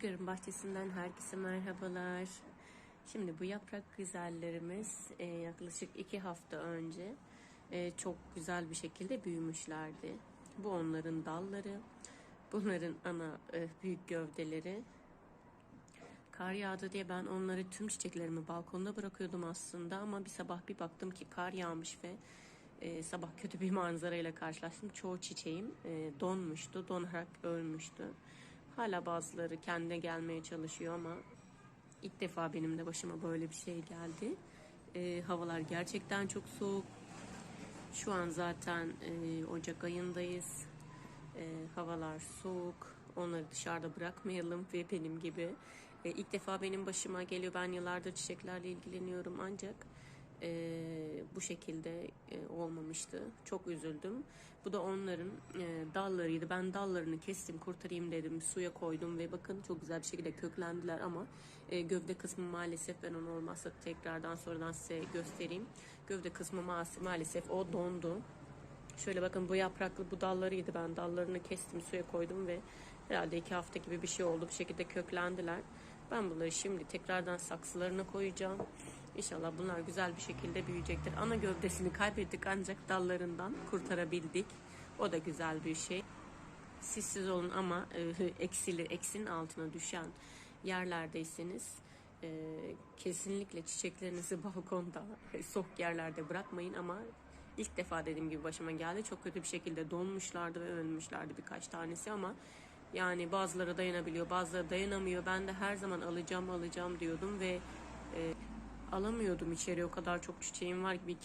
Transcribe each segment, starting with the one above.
Rüzgar'ın bahçesinden herkese merhabalar. Şimdi bu yaprak güzellerimiz e, yaklaşık iki hafta önce e, çok güzel bir şekilde büyümüşlerdi. Bu onların dalları, bunların ana e, büyük gövdeleri. Kar yağdı diye ben onları tüm çiçeklerimi balkonda bırakıyordum aslında ama bir sabah bir baktım ki kar yağmış ve e, sabah kötü bir manzarayla karşılaştım. Çoğu çiçeğim e, donmuştu, donarak ölmüştü. Hala bazıları kendine gelmeye çalışıyor ama ilk defa benim de başıma böyle bir şey geldi. E, havalar gerçekten çok soğuk. Şu an zaten e, Ocak ayındayız. E, havalar soğuk. Onları dışarıda bırakmayalım ve benim gibi. E, ilk defa benim başıma geliyor. Ben yıllardır çiçeklerle ilgileniyorum ancak e, bu şekilde e, olmamıştı. Çok üzüldüm. Bu da onların e, dallarıydı. Ben dallarını kestim, kurtarayım dedim. Suya koydum ve bakın çok güzel bir şekilde köklendiler ama e, gövde kısmı maalesef ben onu olmazsa tekrardan sonradan size göstereyim. Gövde kısmı ma- maalesef o dondu. Şöyle bakın bu yapraklı bu dallarıydı. Ben dallarını kestim, suya koydum ve herhalde iki hafta gibi bir şey oldu. Bir şekilde köklendiler. Ben bunları şimdi tekrardan saksılarına koyacağım. İnşallah bunlar güzel bir şekilde büyüyecektir. Ana gövdesini kaybettik ancak dallarından kurtarabildik. O da güzel bir şey. Sissiz olun ama e, eksili, eksinin altına düşen yerlerdeyseniz e, kesinlikle çiçeklerinizi balkonda, soğuk yerlerde bırakmayın ama ilk defa dediğim gibi başıma geldi. Çok kötü bir şekilde donmuşlardı ve ölmüşlerdi birkaç tanesi ama yani bazıları dayanabiliyor, bazıları dayanamıyor. Ben de her zaman alacağım alacağım diyordum ve e, alamıyordum içeri. O kadar çok çiçeğim var ki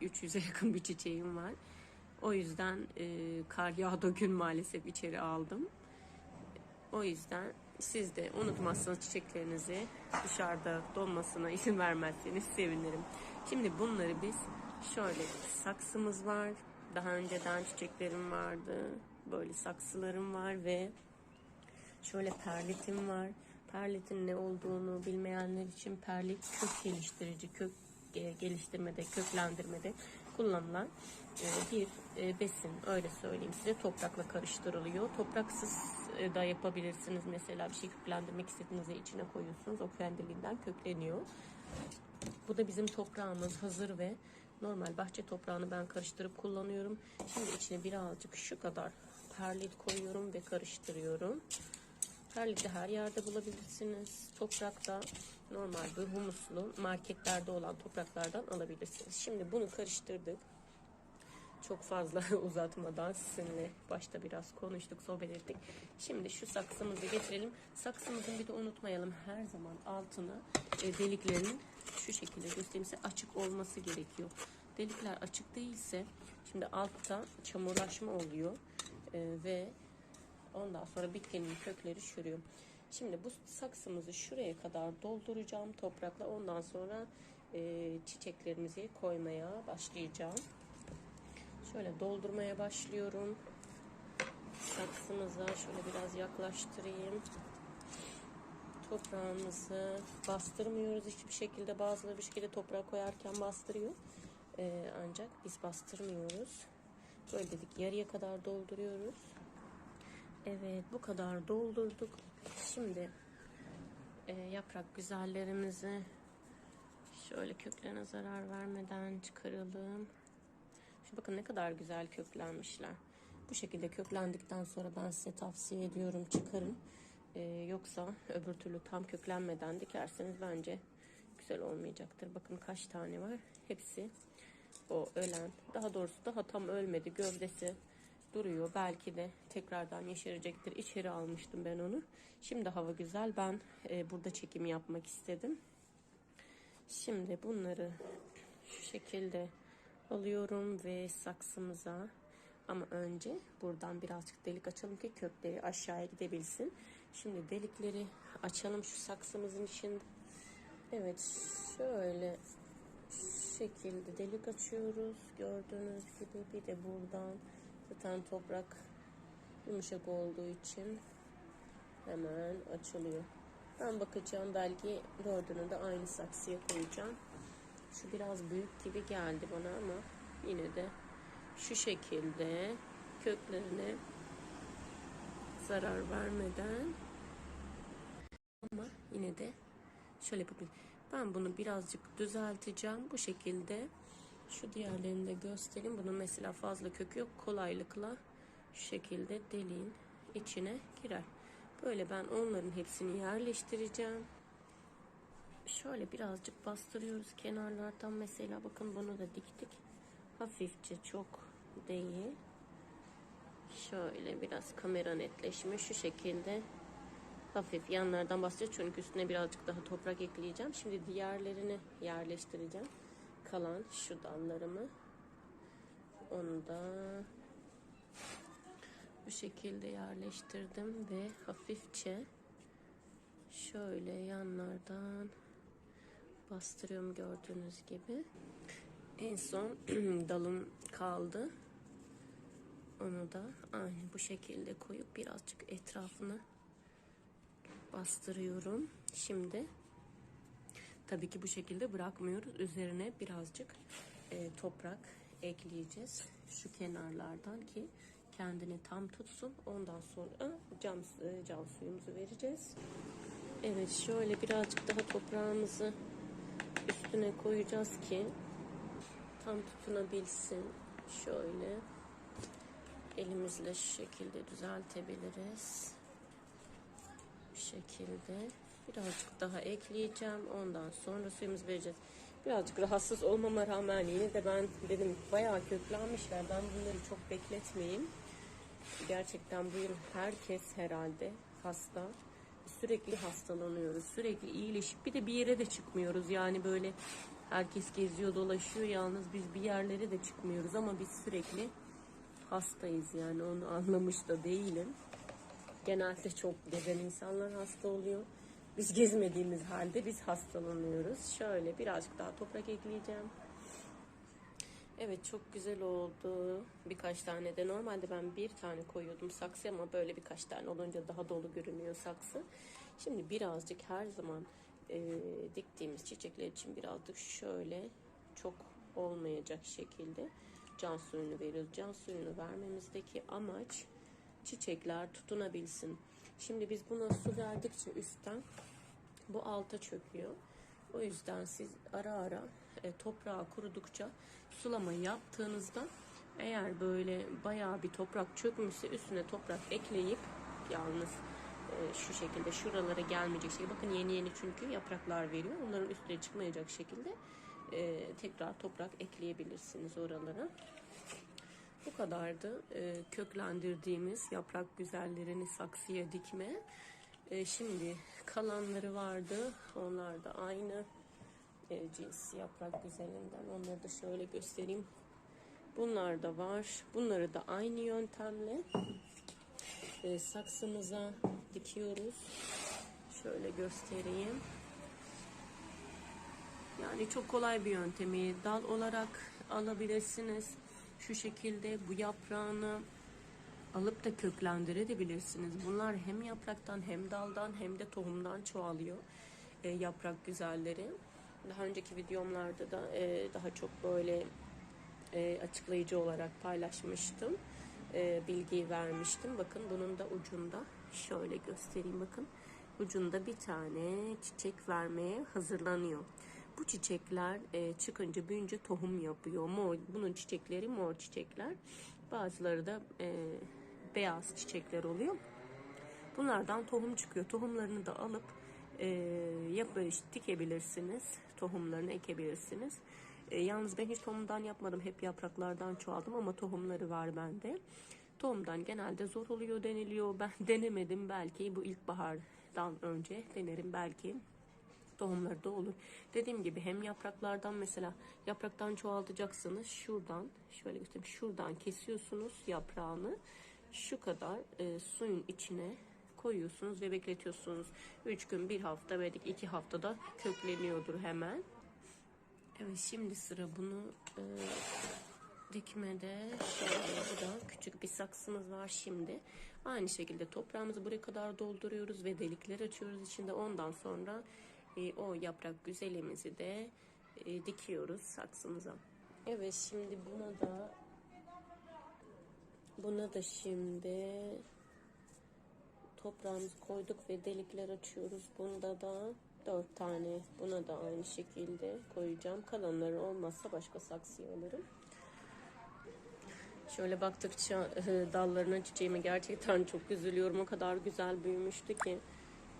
200-300'e yakın bir çiçeğim var. O yüzden e, kar yağdı gün maalesef içeri aldım. O yüzden siz de unutmazsanız çiçeklerinizi dışarıda donmasına izin vermezseniz sevinirim. Şimdi bunları biz şöyle saksımız var. Daha önceden çiçeklerim vardı. Böyle saksılarım var ve şöyle perlitim var. Perlitin ne olduğunu bilmeyenler için perlit kök geliştirici, kök geliştirmede, köklendirmede kullanılan e, bir e, besin. Öyle söyleyeyim size. Toprakla karıştırılıyor. Topraksız e, da yapabilirsiniz. Mesela bir şey köklendirmek istediğinizde içine koyuyorsunuz. O kendiliğinden kökleniyor. Bu da bizim toprağımız hazır ve normal bahçe toprağını ben karıştırıp kullanıyorum. Şimdi içine birazcık şu kadar perlit koyuyorum ve karıştırıyorum. Perliti her yerde bulabilirsiniz. Toprakta normal bir humuslu marketlerde olan topraklardan alabilirsiniz. Şimdi bunu karıştırdık. Çok fazla uzatmadan sizinle başta biraz konuştuk, sohbet ettik. Şimdi şu saksımızı getirelim. Saksımızın bir de unutmayalım her zaman altına e, deliklerinin şu şekilde göstereyim açık olması gerekiyor. Delikler açık değilse şimdi altta çamurlaşma oluyor e, ve ondan sonra bitkinin kökleri çürüyor. Şimdi bu saksımızı şuraya kadar dolduracağım toprakla. Ondan sonra e, çiçeklerimizi koymaya başlayacağım. Şöyle doldurmaya başlıyorum. Saksımıza şöyle biraz yaklaştırayım. Toprağımızı bastırmıyoruz hiçbir şekilde. Bazıları bir şekilde toprağa koyarken bastırıyor. Ee, ancak biz bastırmıyoruz. Böyle dedik yarıya kadar dolduruyoruz. Evet bu kadar doldurduk. Şimdi e, yaprak güzellerimizi şöyle köklerine zarar vermeden çıkaralım. Şu bakın ne kadar güzel köklenmişler. Bu şekilde köklendikten sonra ben size tavsiye ediyorum çıkarın. Ee, yoksa öbür türlü tam köklenmeden dikerseniz bence güzel olmayacaktır. Bakın kaç tane var. Hepsi o ölen. Daha doğrusu daha tam ölmedi. Gövdesi duruyor. Belki de tekrardan yeşerecektir. İçeri almıştım ben onu. Şimdi hava güzel. Ben e, burada çekim yapmak istedim. Şimdi bunları şu şekilde alıyorum ve saksımıza ama önce buradan birazcık delik açalım ki kökleri aşağıya gidebilsin. Şimdi delikleri açalım şu saksımızın içinde. Evet şöyle şu şekilde delik açıyoruz. Gördüğünüz gibi bir de buradan zaten toprak yumuşak olduğu için hemen açılıyor. Ben bakacağım belki dördünü de aynı saksıya koyacağım. Şu biraz büyük gibi geldi bana ama yine de şu şekilde köklerine zarar vermeden yine de şöyle yapabilirim. Ben bunu birazcık düzelteceğim. Bu şekilde şu diğerlerini de göstereyim. Bunun mesela fazla kökü yok. Kolaylıkla şu şekilde deliğin içine girer. Böyle ben onların hepsini yerleştireceğim. Şöyle birazcık bastırıyoruz kenarlardan mesela bakın bunu da diktik. Hafifçe çok değil. Şöyle biraz kamera netleşmiş şu şekilde hafif yanlardan bastıracağız çünkü üstüne birazcık daha toprak ekleyeceğim. Şimdi diğerlerini yerleştireceğim. Kalan şu dallarımı onu da bu şekilde yerleştirdim ve hafifçe şöyle yanlardan bastırıyorum gördüğünüz gibi. En son dalım kaldı. Onu da aynı bu şekilde koyup birazcık etrafını bastırıyorum. Şimdi tabii ki bu şekilde bırakmıyoruz. Üzerine birazcık e, toprak ekleyeceğiz. Şu kenarlardan ki kendini tam tutsun. Ondan sonra cam, e, cam suyumuzu vereceğiz. Evet şöyle birazcık daha toprağımızı üstüne koyacağız ki tam tutunabilsin. Şöyle elimizle şu şekilde düzeltebiliriz. Bu şekilde birazcık daha ekleyeceğim. Ondan sonra suyumuzu vereceğiz. Birazcık rahatsız olmama rağmen yine de ben dedim bayağı köklenmişler. Ben bunları çok bekletmeyeyim. Gerçekten bu yıl herkes herhalde hasta. Sürekli hastalanıyoruz. Sürekli iyileşip bir de bir yere de çıkmıyoruz. Yani böyle herkes geziyor dolaşıyor. Yalnız biz bir yerlere de çıkmıyoruz ama biz sürekli hastayız yani onu anlamış da değilim. Genelde çok gezen insanlar hasta oluyor. Biz gezmediğimiz halde biz hastalanıyoruz. Şöyle birazcık daha toprak ekleyeceğim. Evet çok güzel oldu. Birkaç tane de normalde ben bir tane koyuyordum saksı ama böyle birkaç tane olunca daha dolu görünüyor saksı. Şimdi birazcık her zaman e, diktiğimiz çiçekler için birazcık şöyle çok olmayacak şekilde can suyunu veriyoruz. Can suyunu vermemizdeki amaç çiçekler tutunabilsin. Şimdi biz buna su verdikçe üstten bu alta çöküyor. O yüzden siz ara ara e, toprağı kurudukça sulama yaptığınızda eğer böyle bayağı bir toprak çökmüşse üstüne toprak ekleyip yalnız e, şu şekilde şuralara gelmeyecek şekilde bakın yeni yeni çünkü yapraklar veriyor. Onların üstüne çıkmayacak şekilde e, tekrar toprak ekleyebilirsiniz oralara. Bu kadardı e, köklendirdiğimiz yaprak güzellerini saksıya dikme. E, şimdi kalanları vardı. Onlar da aynı e, cins yaprak güzelinden. Onları da şöyle göstereyim. Bunlar da var. Bunları da aynı yöntemle e, saksımıza dikiyoruz. Şöyle göstereyim. Yani çok kolay bir yöntemi. Dal olarak alabilirsiniz. Şu şekilde bu yaprağını alıp da köklendirebilirsiniz. Bunlar hem yapraktan hem daldan hem de tohumdan çoğalıyor. E, yaprak güzelleri. Daha önceki videomlarda da e, daha çok böyle e, açıklayıcı olarak paylaşmıştım. E, bilgiyi vermiştim. Bakın bunun da ucunda şöyle göstereyim bakın. Ucunda bir tane çiçek vermeye hazırlanıyor. Bu çiçekler e, çıkınca büyünce tohum yapıyor. Mor, bunun çiçekleri mor çiçekler. Bazıları da e, beyaz çiçekler oluyor. Bunlardan tohum çıkıyor. Tohumlarını da alıp e, yap dikebilirsiniz. Tohumlarını ekebilirsiniz. E, yalnız ben hiç tohumdan yapmadım. Hep yapraklardan çoğaldım ama tohumları var bende. Tohumdan genelde zor oluyor deniliyor. Ben denemedim. Belki bu ilkbahardan önce denerim belki tohumları olur. Dediğim gibi hem yapraklardan mesela yapraktan çoğaltacaksınız. Şuradan şöyle göstereyim. Şuradan kesiyorsunuz yaprağını. Şu kadar e, suyun içine koyuyorsunuz ve bekletiyorsunuz. 3 gün, 1 hafta belki 2 haftada kökleniyordur hemen. Evet şimdi sıra bunu e, dikmede şöyle bu da küçük bir saksımız var şimdi. Aynı şekilde toprağımızı buraya kadar dolduruyoruz ve delikler açıyoruz içinde. Ondan sonra e, o yaprak güzelimizi de e, dikiyoruz saksımıza. Evet şimdi buna da buna da şimdi toprağımızı koyduk ve delikler açıyoruz. Bunda da dört tane. Buna da aynı şekilde koyacağım. Kalanları olmazsa başka saksıya alırım. Şöyle baktıkça e, dallarına çiçeğime gerçekten çok üzülüyorum. O kadar güzel büyümüştü ki.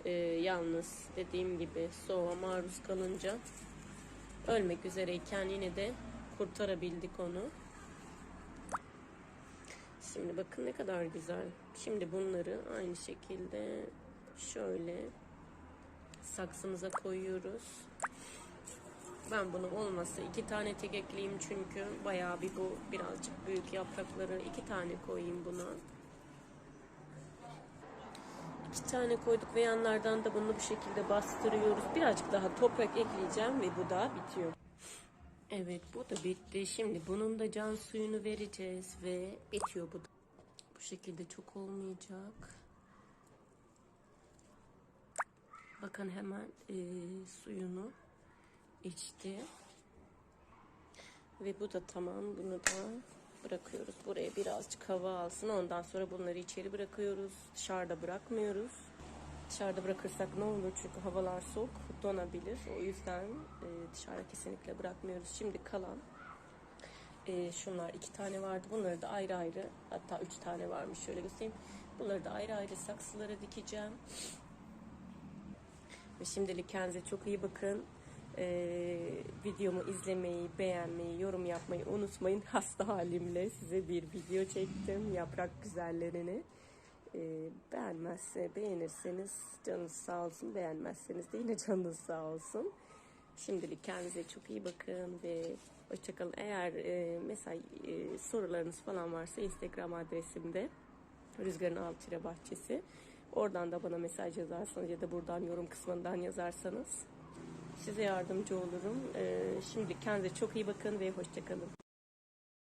E, yalnız dediğim gibi soğuğa maruz kalınca ölmek üzereyken yine de kurtarabildik onu. Şimdi bakın ne kadar güzel. Şimdi bunları aynı şekilde şöyle saksımıza koyuyoruz. Ben bunu olmasa iki tane tek ekleyeyim çünkü bayağı bir bu birazcık büyük yaprakları iki tane koyayım buna. İki tane koyduk ve yanlardan da bunu bu şekilde bastırıyoruz. Birazcık daha toprak ekleyeceğim ve bu da bitiyor. Evet bu da bitti. Şimdi bunun da can suyunu vereceğiz ve bitiyor bu da. Bu şekilde çok olmayacak. Bakın hemen e, suyunu içti. Ve bu da tamam. Bunu da bırakıyoruz. Buraya birazcık hava alsın. Ondan sonra bunları içeri bırakıyoruz. Dışarıda bırakmıyoruz. Dışarıda bırakırsak ne olur? Çünkü havalar soğuk, donabilir. O yüzden e, dışarıda kesinlikle bırakmıyoruz. Şimdi kalan e, şunlar iki tane vardı. Bunları da ayrı ayrı hatta üç tane varmış. Şöyle göstereyim. Bunları da ayrı ayrı saksılara dikeceğim. Ve şimdilik kendinize çok iyi bakın. Ee, videomu izlemeyi, beğenmeyi, yorum yapmayı unutmayın. Hasta halimle size bir video çektim. Yaprak güzellerini. Ee, beğenmezse, beğenirseniz canınız sağ olsun. Beğenmezseniz de yine canınız sağ olsun. Şimdilik kendinize çok iyi bakın ve hoşçakalın. Eğer e, mesela e, sorularınız falan varsa Instagram adresimde Rüzgarın Altire Bahçesi. Oradan da bana mesaj yazarsanız ya da buradan yorum kısmından yazarsanız size yardımcı olurum. Ee, şimdilik kendinize çok iyi bakın ve hoşçakalın.